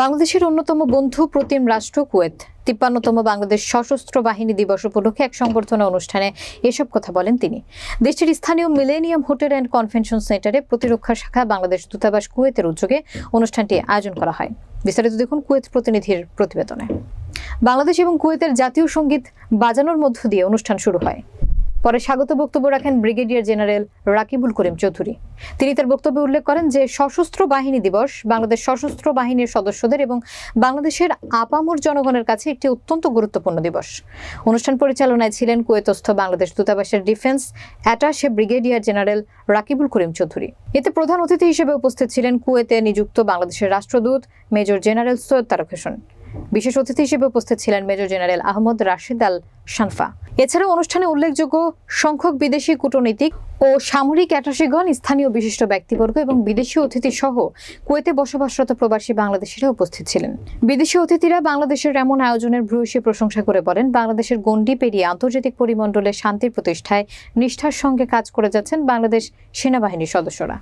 বাংলাদেশের অন্যতম বন্ধু প্রতিম রাষ্ট্র কুয়েত। তিপ্পান্নতম বাংলাদেশ সশস্ত্র বাহিনী দিবস উপলক্ষে এক সংবর্ধনা অনুষ্ঠানে এসব কথা বলেন তিনি। দেশটির স্থানীয় মিলেনিয়াম হোটেল অ্যান্ড কনভেনশন সেন্টারে প্রতিরক্ষা শাখা বাংলাদেশ দূতাবাস কুয়েতের উদ্যোগে অনুষ্ঠানটি আয়োজন করা হয়। বিস্তারিত দেখুন কুয়েত প্রতিনিধির প্রতিবেদনে। বাংলাদেশ এবং কুয়েতের জাতীয় সংগীত বাজানোর মধ্য দিয়ে অনুষ্ঠান শুরু হয়। পরে স্বাগত বক্তব্য রাখেন ব্রিগেডিয়ার জেনারেল রাকিবুল করিম চৌধুরী। তিনি তার বক্তব্যে উল্লেখ করেন যে, সশস্ত্র বাহিনী দিবস বাংলাদেশ সশস্ত্র বাহিনীর সদস্যদের এবং বাংলাদেশের আপামর জনগণের কাছে একটি অত্যন্ত গুরুত্বপূর্ণ দিবস। অনুষ্ঠান পরিচালনায় ছিলেন কুয়েতস্থ বাংলাদেশ দূতাবাসের defence attache brigadier general Rakibul Karim Chowdhury. এতে প্রধান অতিথি হিসেবে উপস্থিত ছিলেন কুয়েতে নিযুক্ত বাংলাদেশের রাষ্ট্রদূত মেজর জেনারেল সৈয়দ তারক হোসেন বিশেষ অতিথি হিসেবে উপস্থিত ছিলেন major general Ahmad Rashid Al Shanfa. এছাড়াও অনুষ্ঠানে উল্লেখযোগ্য সংখ্যক বিদেশি কূটনীতিক ও সামরিক অ্যাটাশিগণ, স্থানীয় বিশিষ্ট ব্যক্তিবর্গ এবং বিদেশি অতিথি সহ কুয়েতে বসবাসরত প্রবাসী বাংলাদেশিরা উপস্থিত ছিলেন। বিদেশি অতিথিরা বাংলাদেশের এমন আয়োজনের ভূয়সী প্রশংসা করে বলেন, বাংলাদেশের গণ্ডি পেরিয়ে আন্তর্জাতিক পরিমণ্ডলে শান্তির প্রতিষ্ঠায় নিষ্ঠার সঙ্গে কাজ করে যাচ্ছেন বাংলাদেশ সেনাবাহিনীর সদস্যরা।